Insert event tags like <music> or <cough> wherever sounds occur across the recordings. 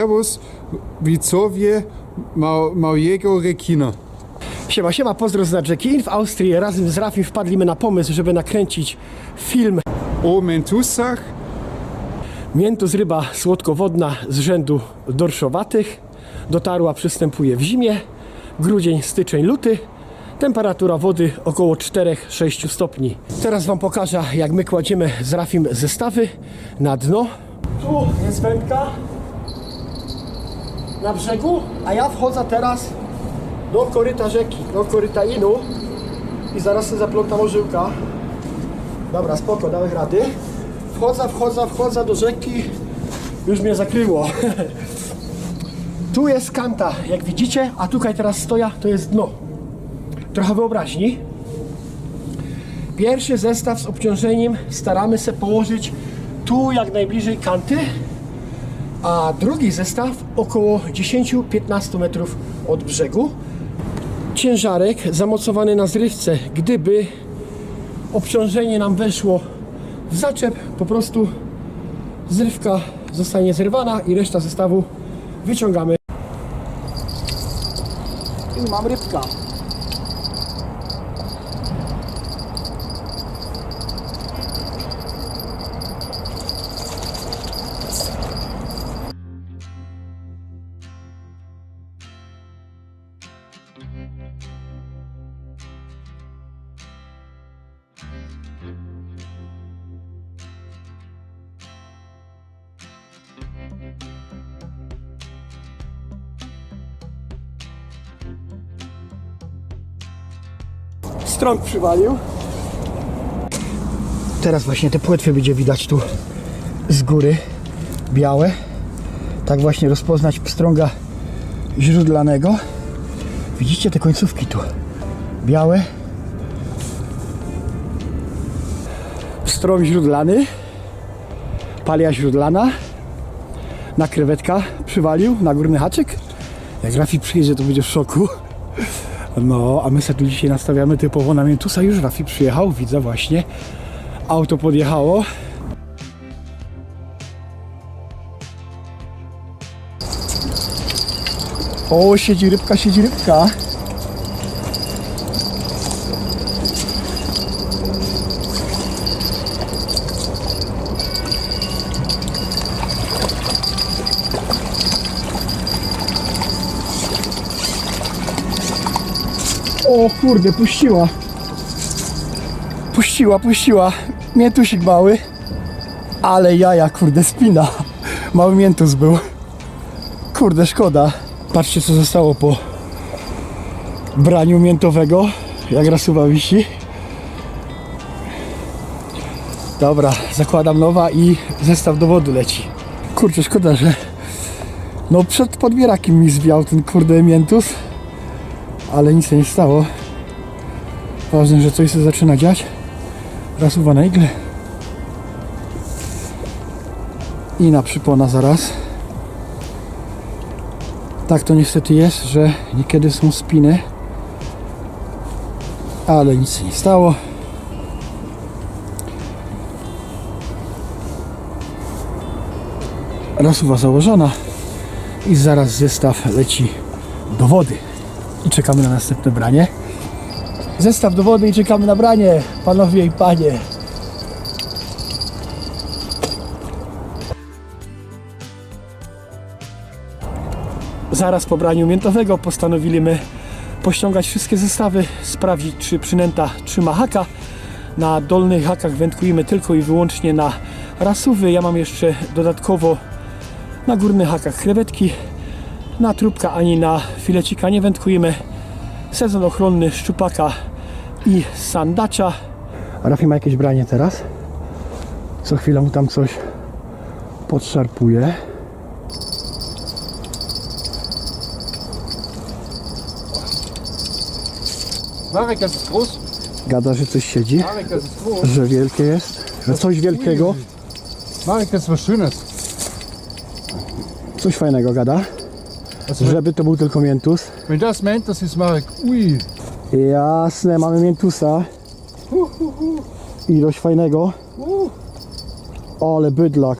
Servus, widzowie mał, małego rekina. Siema, siema, pozdro z Nadrzekin. W Austrii razem z Rafim wpadliśmy na pomysł, żeby nakręcić film O mentusach Miętus ryba słodkowodna z rzędu dorszowatych. Dotarła, przystępuje w zimie. Grudzień, styczeń, luty. Temperatura wody około 4-6 stopni. Teraz Wam pokażę, jak my kładziemy z Rafim zestawy na dno. Tu jest wędka na brzegu, a ja wchodzę teraz do koryta rzeki, do koryta Inu i zaraz sobie zaplątam orzyłka. Dobra, spoko, dałeś rady. Wchodzę, wchodzę, wchodzę do rzeki. Już mnie zakryło. <laughs> tu jest kanta, jak widzicie, a tutaj teraz stoja, to jest dno. Trochę wyobraźni. Pierwszy zestaw z obciążeniem staramy się położyć tu jak najbliżej kanty, a drugi zestaw około 10-15 metrów od brzegu. Ciężarek zamocowany na zrywce, gdyby obciążenie nam weszło w zaczep, po prostu zrywka zostanie zerwana i reszta zestawu wyciągamy. I mam rybka. Strąg przywalił. Teraz właśnie te płetwy będzie widać tu z góry, białe. Tak właśnie rozpoznać pstrąga źródlanego. Widzicie te końcówki tu? Białe. Pstrąg źródlany. Palia źródlana. Na krewetka przywalił, na górny haczyk. Jak Rafi przyjedzie, to będzie w szoku. No, a my sobie tu dzisiaj nastawiamy typowo na Miętusa. Już Rafi przyjechał, widzę właśnie. Auto podjechało. O, siedzi rybka, siedzi rybka. O kurde, puściła. Puściła, puściła. Miętusik mały. Ale jaja, kurde, spina. Mały miętus był. Kurde, szkoda. Patrzcie, co zostało po braniu miętowego. Jak rasuwa wisi. Dobra, zakładam nowa i zestaw do wody leci. Kurczę, szkoda, że no przed podbierakiem mi zwiał ten kurde miętus ale nic się nie stało. Ważne, że coś się zaczyna dziać. Rasuwa na igle. I na przypona zaraz. Tak to niestety jest, że niekiedy są spiny. Ale nic się nie stało. Rasuwa założona. I zaraz zestaw leci do wody i czekamy na następne branie. Zestaw do wody i czekamy na branie, panowie i panie. Zaraz po braniu miętowego postanowiliśmy pościągać wszystkie zestawy, sprawdzić czy przynęta trzyma haka. Na dolnych hakach wędkujemy tylko i wyłącznie na rasówy. Ja mam jeszcze dodatkowo na górnych hakach krewetki, na trupka ani na filecika nie wędkujemy. Sezon ochronny szczupaka i sandacza. Rafi ma jakieś branie teraz. Co chwilę mu tam coś podszarpuje. Marek, ist groß. Gada, że coś siedzi, Marek, ist groß. że wielkie jest, że coś wielkiego, Marek, ist was Schönes. coś fajnego gada. Also, Żeby to był tylko miętus. wenn das meint, das ist Marek. Ui. Jasne, mamy miętusa. Ilość fajnego. Ale bydlak.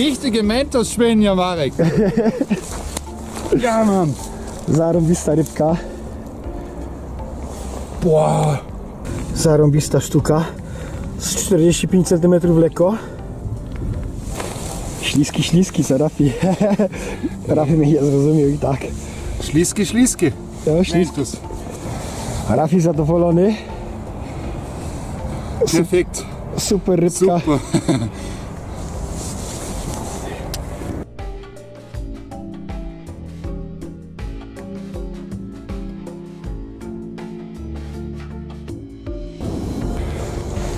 Richtige Mentos-Schwänja, <laughs> Marek. ja, Mann. Zarąbista rybka. Boah. Zarąbista sztuka. Z 45 cm lekko. Śliski, śliski, co Rafi. <laughs> Rafi mnie nie zrozumiał i tak. Schliske, Schliske. No, ślis... Mentos. Rafi zadowolony. Perfekt. Super rybka. Super. <laughs>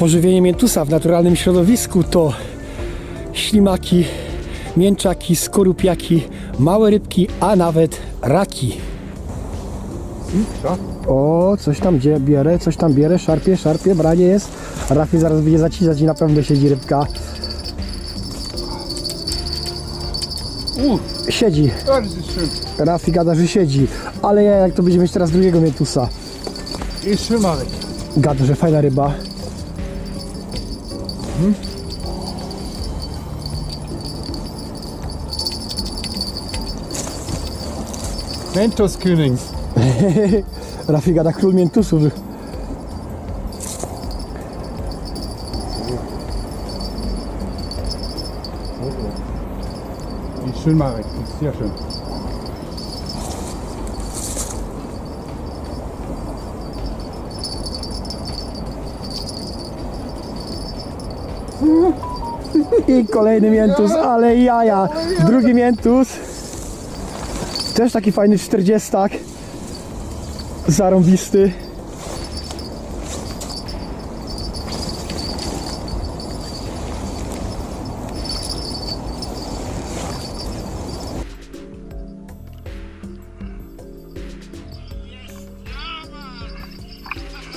Pożywienie miętusa w naturalnym środowisku to ślimaki, mięczaki, skorupiaki, małe rybki, a nawet raki. O, coś tam gdzie bierę, coś tam bierę, szarpie, szarpie, branie jest. Rafi zaraz będzie zacinać i na pewno siedzi rybka. Siedzi. Rafi gada, że siedzi. Ale ja jak to będzie mieć teraz drugiego miętusa. Schön, Marek. Gada, że fajna ryba. Mentos-König. Rafi gada król miętusów. Ist schön, Marek. Ist sehr schön. I kolejny miętus, ale jaja. Drugi miętus. Też taki fajny 40. Zarąbisty.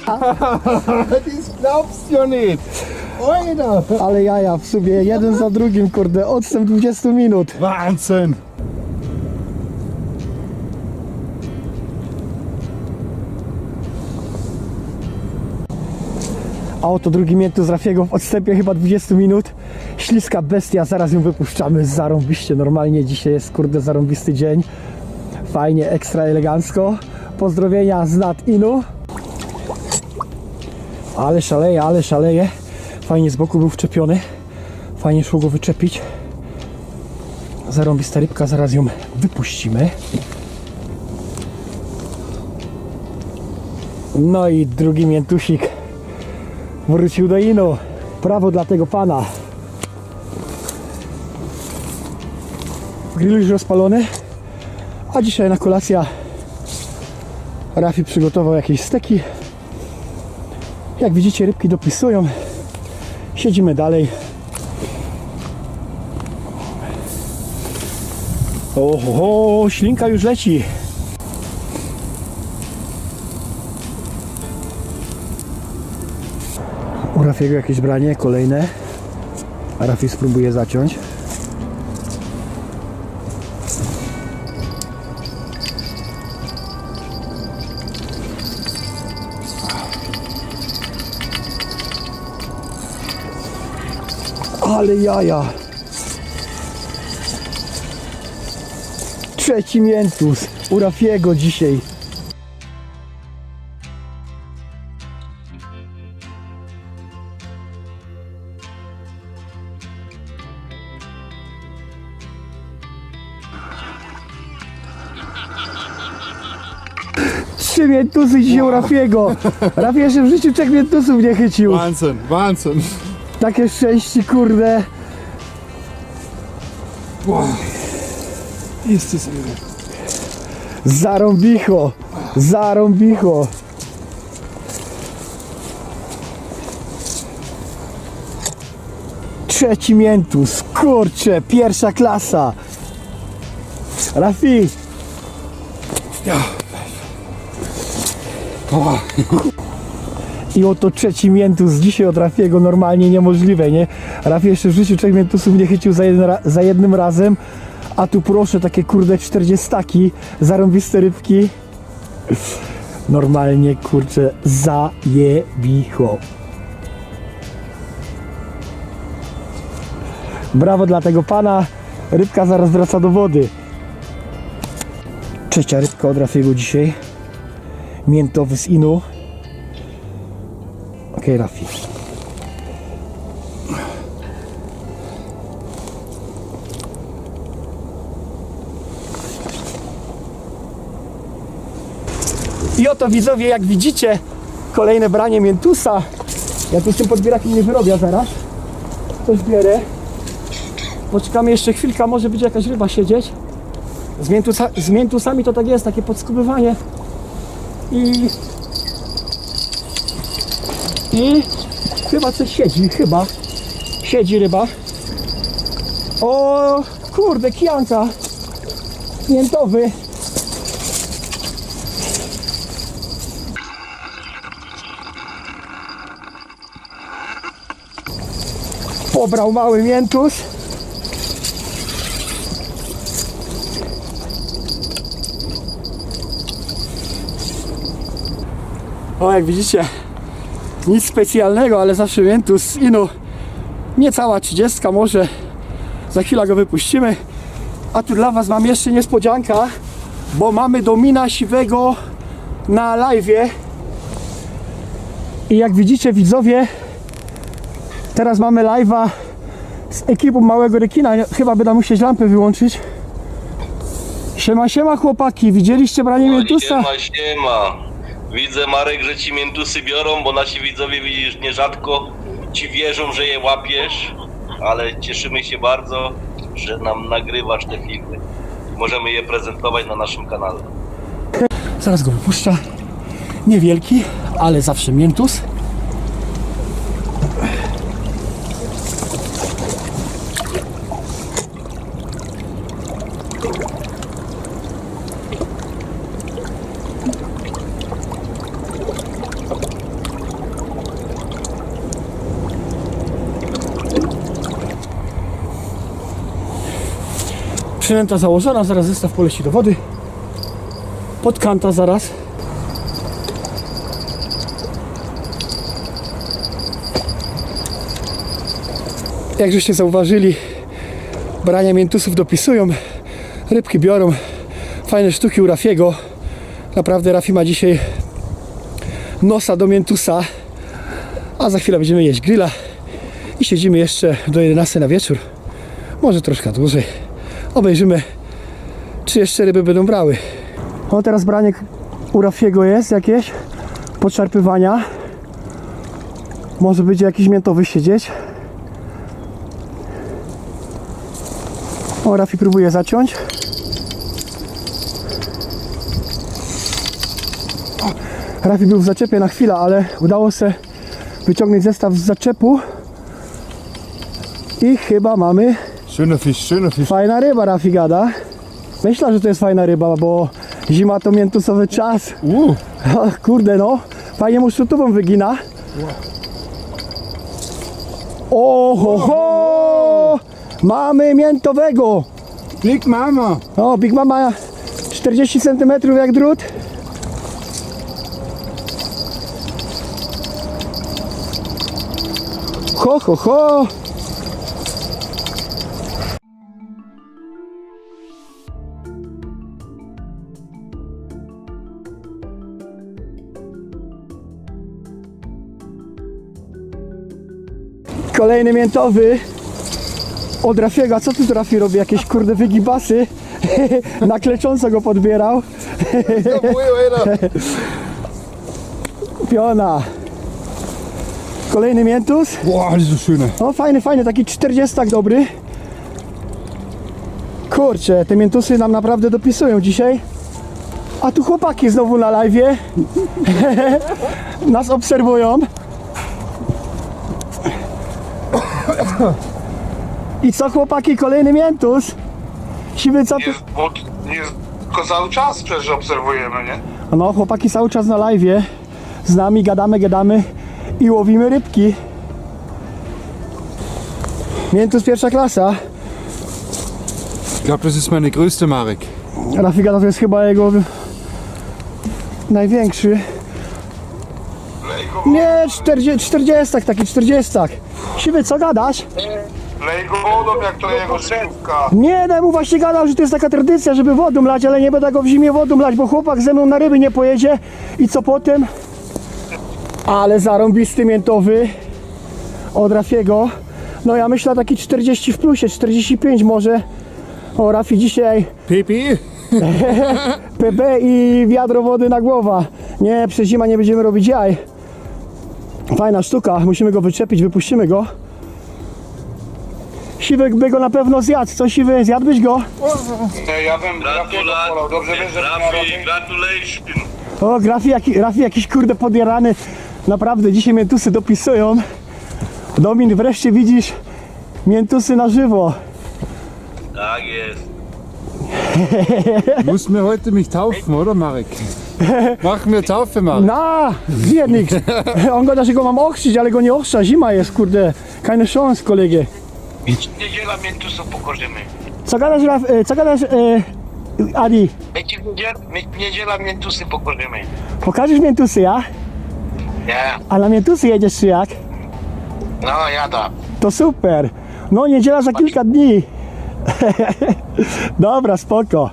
Das glaubst du nicht. Alter. Ale jaja, w sumie jeden za drugim, kurde, odstęp 20 minut. Wahnsinn. A oto drugi miętus Rafiego w odstępie chyba 20 minut. Śliska bestia, zaraz ją wypuszczamy zarąbiście. Normalnie dzisiaj jest kurde zarąbisty dzień. Fajnie, ekstra elegancko. Pozdrowienia z nad Inu. Ale szaleje, ale szaleje. Fajnie z boku był wczepiony. Fajnie szło go wyczepić. Zarąbista rybka, zaraz ją wypuścimy. No i drugi miętusik wrócił do inu. Prawo dla tego pana. Grill już rozpalony. A dzisiaj na kolacja Rafi przygotował jakieś steki. Jak widzicie rybki dopisują. Siedzimy dalej. Oho, ślinka już leci. U Rafiego jakieś branie, kolejne. Rafi spróbuje zaciąć. Ale jaja! Trzeci miętus u Rafiego dzisiaj. Trzy miętusy dzisiaj u Rafiego. Rafi jeszcze w życiu trzech miętusów nie chycił. Wahnsinn, Wahnsinn. Takie szczęście, kurde. Ist das irre. Zarąbicho. Zarąbicho. Trzeci miętus. Kurczę, pierwsza klasa. Rafi, Ja. Boah. I oto trzeci miętus dzisiaj od Rafiego normalnie niemożliwe, nie? Rafi jeszcze w życiu trzech miętusów nie chycił za, za jednym razem, a tu proszę takie kurde 40 zarąbiste rybki. Normalnie kurczę zajebicho. Brawo dla tego pana. Rybka zaraz wraca do wody. Trzecia rybka od Rafiego dzisiaj. Miętowy z inu. Okej, Rafi. I oto widzowie, jak widzicie, kolejne branie miętusa. Ja tu z tym podbierakiem nie wyrobię zaraz. Coś bierę. Poczekamy jeszcze chwilkę, może będzie jakaś ryba siedzieć. Z, miętusa, z miętusami to tak jest, takie podskubywanie. I... I... Chyba coś siedzi, chyba. Siedzi ryba. O, kurde, kijanka. Miętowy. Pobrał mały miętus. O, jak widzicie, nic specjalnego, ale zawsze z inu. Niecała 30 może. Za chwilę go wypuścimy. A tu dla Was mam jeszcze niespodzianka, bo mamy Domina Siwego na live. I jak widzicie widzowie, Teraz mamy live'a z ekipą Małego Rekina. Chyba będę musieć lampy wyłączyć. Siema, siema chłopaki, widzieliście branie miętusa? Siema, siema. Widzę Marek, że ci miętusy biorą, bo nasi widzowie widzisz nierzadko ci wierzą, że je łapiesz, ale cieszymy się bardzo, że nam nagrywasz te filmy. Możemy je prezentować na naszym kanale. Zaraz go wypuszczę. Niewielki, ale zawsze miętus. Przynęta założona, zaraz zestaw poleci do wody. Podkanta zaraz. Jak żeście zauważyli, brania miętusów dopisują, rybki biorą, fajne sztuki u Rafiego. Naprawdę Rafi ma dzisiaj nosa do miętusa, a za chwilę będziemy jeść grilla i siedzimy jeszcze do 11 na wieczór, może troszkę dłużej. Obejrzymy, czy jeszcze ryby będą brały. O, teraz branie u Rafiego jest jakieś podszarpywania. Może będzie jakiś miętowy siedzieć. O, Rafi próbuje zaciąć. Rafi był w zaczepie na chwilę, ale udało się wyciągnąć zestaw z zaczepu. I chyba mamy Schöner Fisch, schöner Fisch. Fajna ryba, Rafi gada. Myślę, że to jest fajna ryba, bo zima to miętusowy czas. Uh, kurde no, fajnie mu szutową wygina. O, ho, ho! Mamy miętowego. Big Mama. O, Big Mama 40 cm jak drut. Ho, ho, ho! Kolejny miętowy od Rafiego. A co tu Rafi robi? Jakieś kurde wygibasy. <laughs> Na klecząco go podbierał. <laughs> Piona. Kolejny miętus. O, fajny, fajny, taki 40 dobry. Kurczę, te miętusy nam naprawdę dopisują dzisiaj. A tu chłopaki znowu na live. <laughs> Nas obserwują. I co chłopaki, kolejny miętus. Siwy, co tu? Nie, bo nie, tylko cały czas przecież obserwujemy, nie? No, chłopaki cały czas na live. Z nami gadamy, gadamy i łowimy rybki. Miętus pierwsza klasa. Ich glaube, das ist meine größte Marek. Rafika to jest chyba jego największy. Nie, 40, 40 taki 40. Siwy, co gadasz? Lej go wodą jak to jego życiówka. Nie, no mu właśnie gadał, że to jest taka tradycja, żeby wodą lać, ale nie będę go w zimie wodą lać, bo chłopak ze mną na ryby nie pojedzie. I co potem? Ale zarąbisty miętowy od Rafiego. No ja myślę taki 40 w plusie, 45 może. O, Rafi dzisiaj Pipi? PB <laughs> i wiadro wody na głowa. Nie, przez zima nie będziemy robić jaj. Fajna sztuka, musimy go wyczepić, wypuścimy go. Siwek by go na pewno zjadł. Co siwy, zjadłbyś go? Nie, ja bym polał. Dobrze wiesz, że Rafi, Rafi. gratulation. O, Grafi, jaki, Rafi jakiś kurde podjarany. Naprawdę, dzisiaj miętusy dopisują. Domin, wreszcie widzisz miętusy na żywo. Tak jest. Muss mir heute mich taufen, oder Marek? Mach mir Taufe, Marek. Na, niks. On gada, że go mam ochrzcić, ale go nie ochrzcza. Zima jest, kurde. Keine chance, kolegę. Niedziela miętusu pokorzymy. Co gadasz, Raf, e, co gadasz, e, Adi? My ci w niedziel, my w niedziela miętusy pokorzymy. Pokażesz miętusy, ja? Nie, A na miętusy jedziesz czy jak? no jada. To super. No, niedziela za kilka dni. <laughs> Dobra, spoko.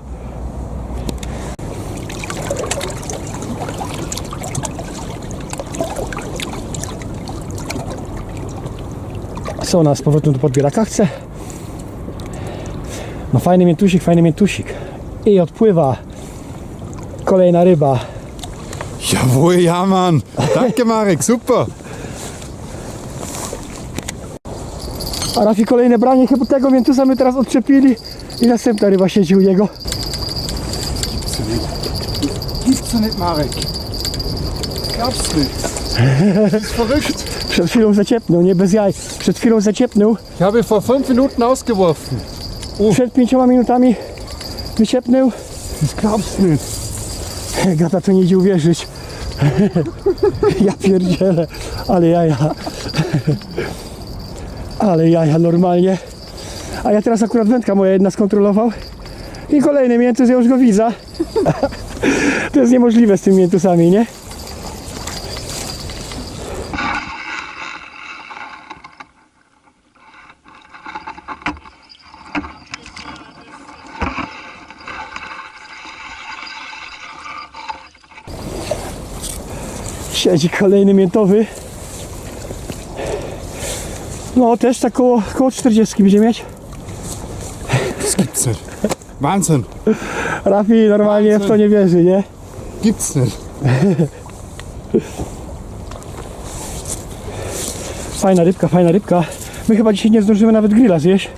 Co nas z powrotem do podbieraka chce? No fajny miętusik, fajny miętusik. I odpływa kolejna ryba. Jawohl, ja, Mann. Danke, Marek, super. A Rafi kolejne branie chyba tego miętusa my teraz odczepili i następna ryba siedzi u niego. Gibt's nicht, Marek. Glaubst nicht. Verrückt. <laughs> Przed chwilą zaciepnął, nie bez jaj. Przed chwilą zaciepnął. Ich habe vor fünf Minuten ausgeworfen. Przed pięcioma minutami wyciepnął. Du nicht. Gata to nie idzie uwierzyć. <laughs> Ja pierdzielę, ale jaja. <laughs> Ale jaja normalnie. A ja teraz akurat wędka moja jedna skontrolował. I kolejny miętus, ja już go widzę. To jest niemożliwe z tymi miętusami, nie? Siedzi kolejny miętowy. No też tak koło, koło 40 będzie mieć. Nicht. Wahnsinn. Rafi normalnie w to nie wierzy, nie? Nicht. Fajna rybka, fajna rybka. My chyba dzisiaj nie zdążymy nawet grilla zjeść.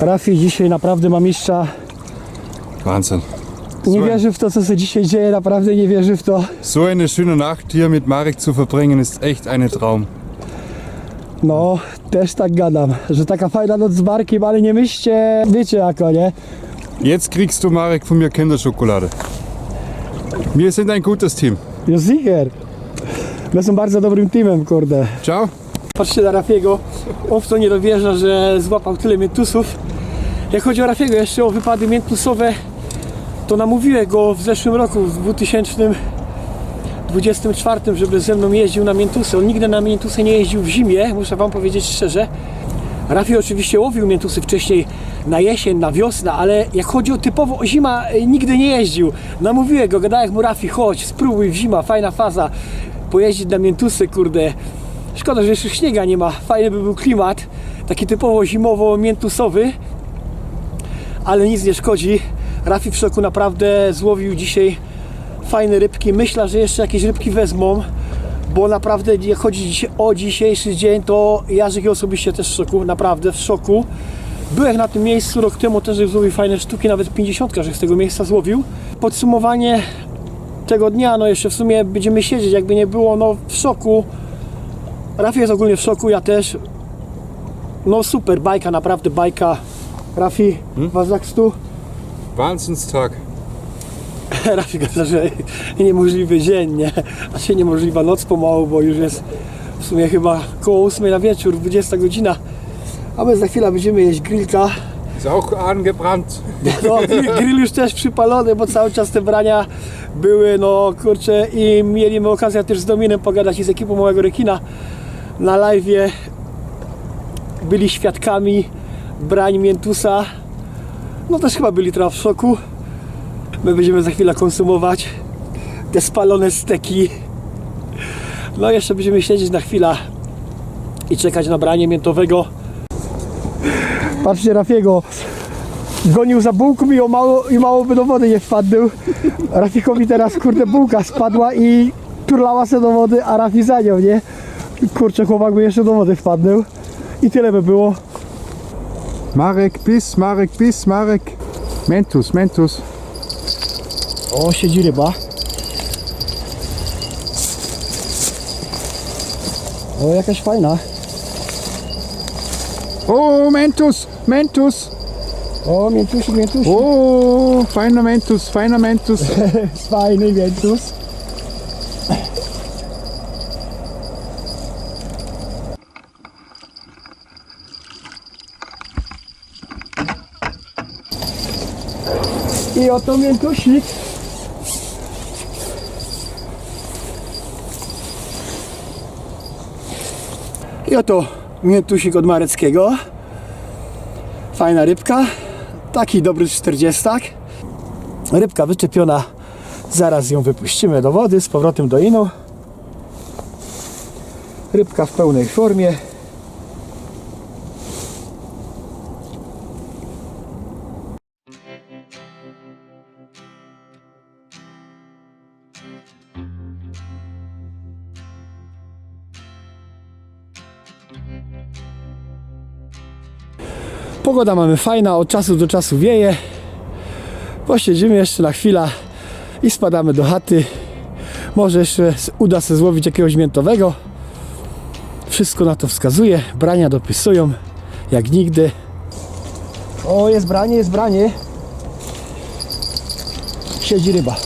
Rafi dzisiaj naprawdę ma mistrza. Wahnsinn. Nie wierzy w to, co się dzisiaj dzieje, naprawdę nie wierzy w to. So eine schöne Nacht hier mit Marek zu verbringen, ist echt ein Traum. No, też tak gadam, że taka fajna noc z barkiem, ale nie myślcie, wiecie jako, nie? Jetzt kriegst du, Marek, von mir Kinderschokolade. Wir sind ein gutes Team. Jest sicher. My są bardzo dobrym teamem, kurde. Ciao. Patrzcie na Rafiego. On w to nie dowierza, że złapał tyle miętusów. Jak chodzi o Rafiego, jeszcze o wypady miętusowe, to namówiłem go w zeszłym roku, w 2024, żeby ze mną jeździł na miętusy. On nigdy na miętusy nie jeździł w zimie, muszę wam powiedzieć szczerze. Rafi oczywiście łowił miętusy wcześniej na jesień, na wiosnę, ale jak chodzi o typowo o zima, y, nigdy nie jeździł. Namówiłem go, gadałem mu Rafi, chodź, spróbuj w zima, fajna faza, pojeździć na miętusy, kurde. Szkoda, że jeszcze śniega nie ma, fajny by był klimat, taki typowo zimowo-miętusowy, ale nic nie szkodzi. Rafi w szoku naprawdę złowił dzisiaj fajne rybki. Myślę, że jeszcze jakieś rybki wezmą, bo naprawdę jak chodzi o dzisiejszy dzień, to ja że osobiście też w szoku, naprawdę w szoku. Byłem na tym miejscu rok temu też złowił fajne sztuki, nawet 50, że z tego miejsca złowił. Podsumowanie tego dnia, no jeszcze w sumie będziemy siedzieć, jakby nie było, no w szoku. Rafi jest ogólnie w szoku, ja też. No super, bajka, naprawdę bajka. Rafi, was jak stu? Wahnsinnstag. <laughs> Rafi gada, że niemożliwy dzień, nie? A się niemożliwa noc pomału, bo już jest w sumie chyba koło 8 na wieczór, 20 godzina. A my za chwilę będziemy jeść grillka. Ist auch angebrannt. <laughs> No, grill grill już też przypalony, bo cały czas te brania były, no kurczę, i mieliśmy okazję też z Dominem pogadać i z ekipą małego rekina na live. Byli świadkami brań Miętusa. No też chyba byli trochę w szoku. My będziemy za chwilę konsumować te spalone steki. No jeszcze będziemy siedzieć na chwilę i czekać na branie miętowego. Patrzcie Rafiego, gonił za bułką i, o mało, i mało by do wody nie wpadł. Rafikowi teraz kurde bułka spadła i turlała się do wody, a Rafi za nią, nie? Kurczę, chłopak by jeszcze do wody wpadł. I tyle by było. Marek, bis, Marek, bis, Marek. Mentus, Mentus. O, siedzi ryba. O, jakaś fajna. Oh, Mentus, Mentus. O, miętusik, miętusik. Oh, feiner Mentus, feiner Mentus. <laughs> Fajny miętus. I oto miętusik. I oto miętusik od Mareckiego. Fajna rybka. Taki dobry 40. Rybka wyczepiona. Zaraz ją wypuścimy do wody z powrotem do inu. Rybka w pełnej formie. Pogoda mamy fajna, od czasu do czasu wieje. Posiedzimy jeszcze na chwilę i spadamy do chaty. Może jeszcze uda się złowić jakiegoś miętowego. Wszystko na to wskazuje. Brania dopisują jak nigdy. O, jest branie, jest branie. Siedzi ryba.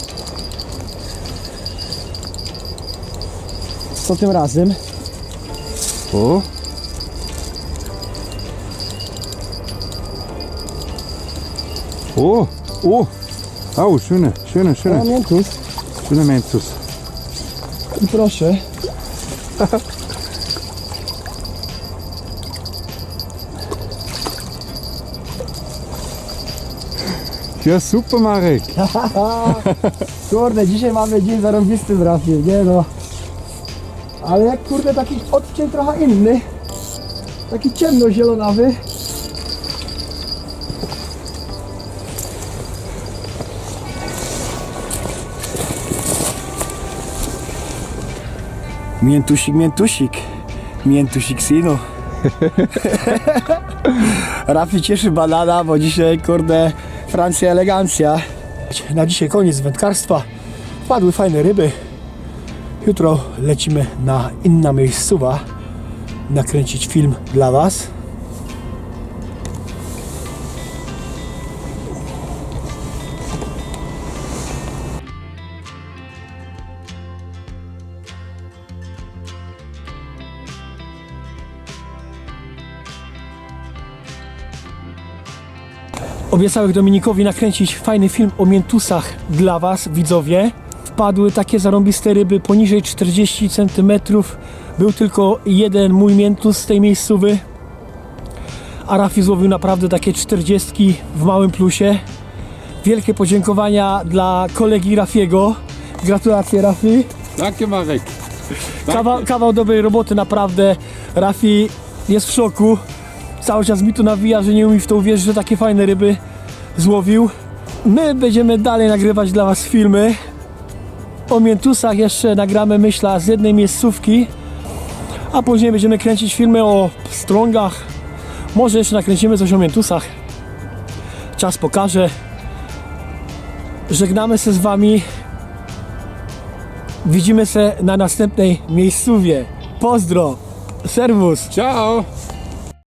Co tym razem? Oh. Oh, oh. Oh, schöne, schöne, schöne, miętus. schöne Mentus. I proszę. <laughs> Ja, super, Marek. <laughs> Kurde, dzisiaj mamy dzień zarąbisty w rafie, nie no. Ale jak kurde taki odcień trochę inny. Taki ciemno-zielonawy. Miętusik, miętusik. Miętusik synu. <laughs> Rafi cieszy banana, bo dzisiaj kurde Francja elegancja. Na dzisiaj koniec wędkarstwa. Wpadły fajne ryby. Jutro lecimy na inna miejscowa nakręcić film dla Was. Obiecałem Dominikowi nakręcić fajny film o miętusach dla Was, widzowie. Wpadły takie zarąbiste ryby poniżej 40 cm. Był tylko jeden mój miętus z tej miejscowy. A Rafi złowił naprawdę takie 40 w małym plusie. Wielkie podziękowania dla kolegi Rafiego. Gratulacje Rafi. Danke, Marek. Kawał, kawał dobrej roboty, naprawdę. Rafi jest w szoku. Cały czas mi tu nawija, że nie umie w to uwierzyć, że takie fajne ryby złowił. My będziemy dalej nagrywać dla Was filmy. O miętusach jeszcze nagramy, myślę, z jednej miejscówki. A później będziemy kręcić filmy o strągach. Może jeszcze nakręcimy coś o miętusach. Czas pokaże. Żegnamy się z Wami. Widzimy się na następnej miejscówie. Pozdro! Serwus! Ciao.